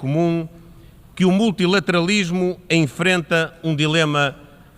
comum que o multilateralismo enfrenta um dilema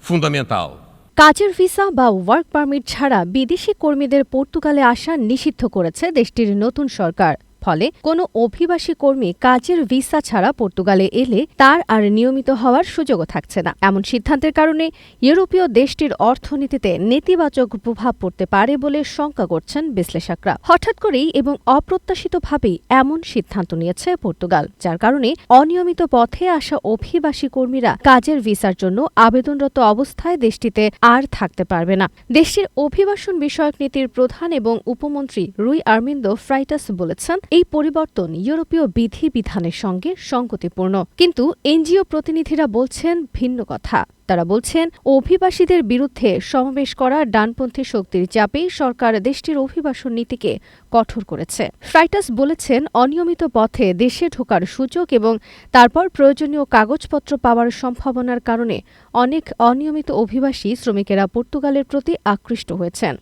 fundamental. কাজের visa বা work permit ছাড়া বিদেশি কর্মীদের পর্তুগালে আসা নিষিদ্ধ করেছে দেশটির নতুন সরকার ফলে কোনো অভিবাসী কর্মী কাজের ভিসা ছাড়া পর্তুগালে এলে তার আর নিয়মিত হওয়ার সুযোগও থাকছে না। এমন সিদ্ধান্তের কারণে ইউরোপীয় দেশটির অর্থনীতিতে নেতিবাচক প্রভাব পড়তে পারে বলে শঙ্কা করছেন বিশ্লেষকরা। হঠাৎ করেই এবং অপ্রত্যাশিতভাবেই এমন সিদ্ধান্ত নিয়েছে পর্তুগাল, যার কারণে অনিয়মিত পথে আসা অভিবাসী কর্মীরা কাজের ভিসার জন্য আবেদনরত অবস্থায় দেশটিতে আর থাকতে পারবে না। দেশটির অভিবাসন বিষয়ক নীতির প্রধান এবং উপমন্ত্রী রুই আর্মিন্দো ফ্রাইটাস বলেছেন এই পরিবর্তন ইউরোপীয় বিধি বিধানের সঙ্গে সঙ্গতিপূর্ণ। কিন্তু এনজিও প্রতিনিধিরা বলছেন ভিন্ন কথা। তারা বলছেন, অভিবাসীদের বিরুদ্ধে সমাবেশ করা ডানপন্থী শক্তির চাপেই সরকার দেশটির অভিবাসন নীতিকে কঠোর করেছে। ফ্রাইটাস বলেছেন, অনিয়মিত পথে দেশে ঢোকার সুযোগ এবং তারপর প্রয়োজনীয় কাগজপত্র পাওয়ার সম্ভাবনার কারণে অনেক অনিয়মিত অভিবাসী শ্রমিকেরা পর্তুগালের প্রতি আকৃষ্ট হয়েছেন।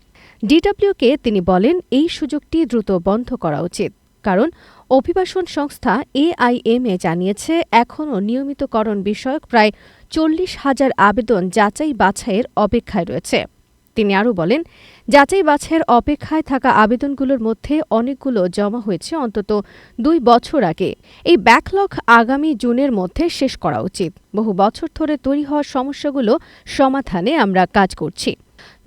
ডিডব্লিউকে তিনি বলেন, এই সুযোগটি দ্রুত বন্ধ করা উচিত। কারণ অভিবাসন সংস্থা এআইএমএ জানিয়েছে, এখনও নিয়মিতকরণ বিষয়ক প্রায় চল্লিশ হাজার আবেদন যাচাই বাছাইয়ের অপেক্ষায় রয়েছে। তিনি আরও বলেন, যাচাই বাছাইয়ের অপেক্ষায় থাকা আবেদনগুলোর মধ্যে অনেকগুলো জমা হয়েছে অন্তত দুই বছর আগে। এই ব্যাকলগ আগামী জুনের মধ্যে শেষ করা উচিত। বহু বছর ধরে তৈরি হওয়া সমস্যাগুলো সমাধানে আমরা কাজ করছি।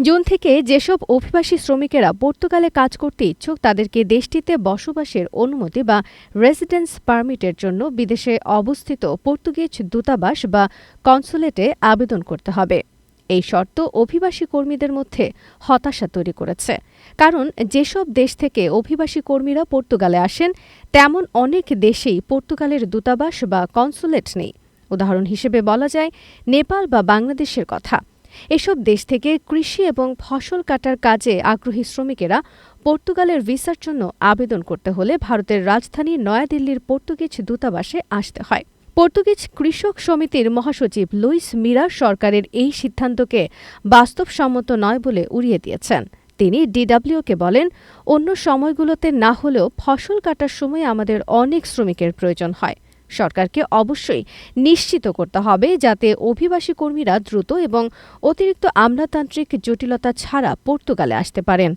জুন থেকে যেসব অভিবাসী শ্রমিকেরা পর্তুগালে কাজ করতে ইচ্ছুক, তাদেরকে দেশটিতে বসবাসের অনুমতি বা রেসিডেন্স পারমিটের জন্য বিদেশে অবস্থিত পর্তুগিজ দূতাবাস বা কনসুলেটে আবেদন করতে হবে। এই শর্ত অভিবাসী কর্মীদের মধ্যে হতাশা তৈরি করেছে। কারণ যেসব দেশ থেকে অভিবাসী কর্মীরা পর্তুগালে আসেন, তেমন অনেক দেশেই পর্তুগালের দূতাবাস বা কনসুলেট নেই। উদাহরণ হিসেবে বলা যায়, নেপাল বা বাংলাদেশের কথা। এসব দেশ থেকে কৃষি এবং ফসল কাটার কাজে আগ্রহী শ্রমিকেরা পর্তুগালের ভিসার জন্য আবেদন করতে হলে ভারতের রাজধানী নয়াদিল্লির পর্তুগিজ দূতাবাসে আসতে হয়। পর্তুগিজ কৃষক সমিতির মহাসচিব লুইস মিরা সরকারের এই সিদ্ধান্তকে বাস্তবসম্মত নয় বলে উড়িয়ে দিয়েছেন। তিনি ডিডাব্লিউকে বলেন, অন্য সময়গুলোতে না হলেও ফসল কাটার সময় আমাদের অনেক শ্রমিকের প্রয়োজন হয়। সরকারকে অবশ্যই নিশ্চিত করতে হবে যাতে অভিবাসী কর্মীরা দ্রুত এবং অতিরিক্ত আমলাতান্ত্রিক জটিলতা ছাড়া পর্তুগালে আসতে পারেন।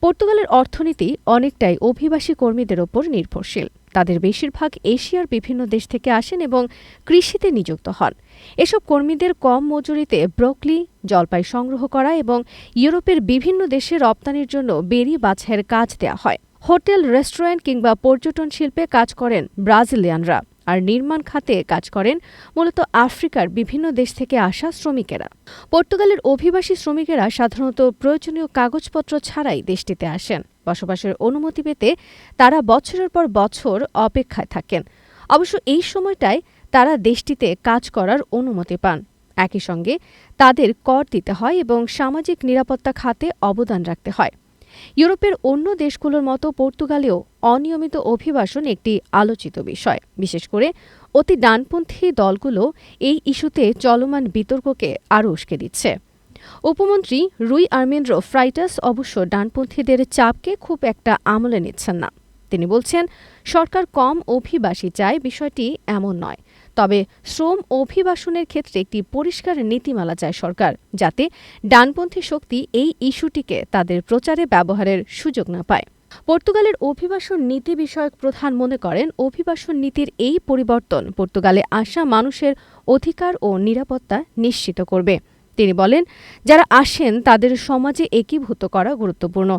পর্তুগালের অর্থনীতি অনেকটাই অভিবাসী কর্মীদের ওপর নির্ভরশীল। তাদের বেশিরভাগ এশিয়ার বিভিন্ন দেশ থেকে আসেন এবং কৃষিতে নিযুক্ত হন। এসব কর্মীদের কম মজুরিতে ব্রকলি, জলপাই সংগ্রহ করা এবং ইউরোপের বিভিন্ন দেশে রপ্তানির জন্য বেরি বাছাইয়ের কাজ দেওয়া হয়। হোটেল, রেস্টুরেন্ট কিংবা পর্যটন শিল্পে কাজ করেন ব্রাজিলিয়ানরা আর নির্মাণ খাতে কাজ করেন মূলত আফ্রিকার বিভিন্ন দেশ থেকে আসা শ্রমিকেরা। পর্তুগালের অভিবাসী শ্রমিকেরা সাধারণত প্রয়োজনীয় কাগজপত্র ছাড়াই দেশটিতে আসেন। বসবাসের অনুমতি পেতে তারা বছরের পর বছর অপেক্ষায় থাকেন। অবশ্য এই সময়টায় তারা দেশটিতে কাজ করার অনুমতি পান। একই সঙ্গে তাদের কর দিতে হয় এবং সামাজিক নিরাপত্তা খাতে অবদান রাখতে হয়। ইউরোপের অন্য দেশগুলোর মতো পর্তুগালেও অনিয়মিত অভিবাসন একটি আলোচিত বিষয়। বিশেষ করে অতি ডানপন্থী দলগুলো এই ইস্যুতে চলমান বিতর্ককে আরও উস্কে দিচ্ছে। উপমন্ত্রী রুই আর্মেন্দ্র ফ্রাইটাস অবশ্য ডানপন্থীদের চাপকে খুব একটা আমলে নিচ্ছেন না। তিনি বলছেন, সরকার কম অভিবাসী চায়, বিষয়টি এমন নয়। তবে শ্রম অভিবাসনের ক্ষেত্রে একটি পরিষ্কার নীতিমালা চায় সরকার, যাতে ডানপন্থী শক্তি এই ইস্যুটিকে তাদের প্রচারে ব্যবহারের সুযোগ না পায়। পর্তুগালের অভিবাসন নীতি বিষয়ক প্রধান মনে করেন, অভিবাসন নীতির এই পরিবর্তন পর্তুগালে আসা মানুষের অধিকার ও নিরাপত্তা নিশ্চিত করবে। তিনি বলেন, যারা আসেন তাদের সমাজে একীভূত করা গুরুত্বপূর্ণ।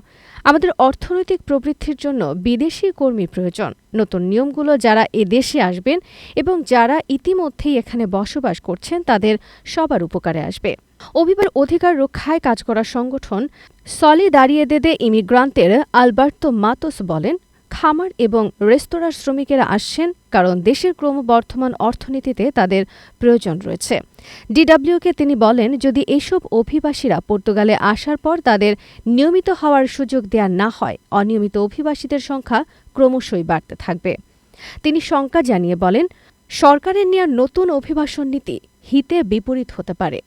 আমাদের অর্থনৈতিক প্রবৃদ্ধির জন্য বিদেশি কর্মী প্রয়োজন। নতুন নিয়মগুলো যারা এ দেশে আসবেন এবং যারা ইতিমধ্যেই এখানে বসবাস করছেন তাদের সবার উপকারে আসবে। অভিবার অধিকার রক্ষায় কাজ করা সংগঠন সলি দাঁড়িয়ে দেদে ইমিগ্রান্তের আলবার্তো মাতোস বলেন খামার এবং রেস্তোরাঁর শ্রমিকেরা আসছেন কারণ দেশের ক্রমবর্ধমান অর্থনীতিতে তাদের প্রয়োজন রয়েছে। ডিডব্লিউকে তিনি বলেন, যদি এসব অভিবাসীরা পর্তুগালে আসার পর তাদের নিয়মিত হওয়ার সুযোগ দেয়া না হয়, অনিয়মিত অভিবাসীদের সংখ্যা ক্রমশই বাড়তে থাকবে। তিনি শঙ্কা জানিয়ে বলেন, সরকারের নেওয়া নতুন অভিবাসন নীতি হিতে বিপরীত হতে পারে।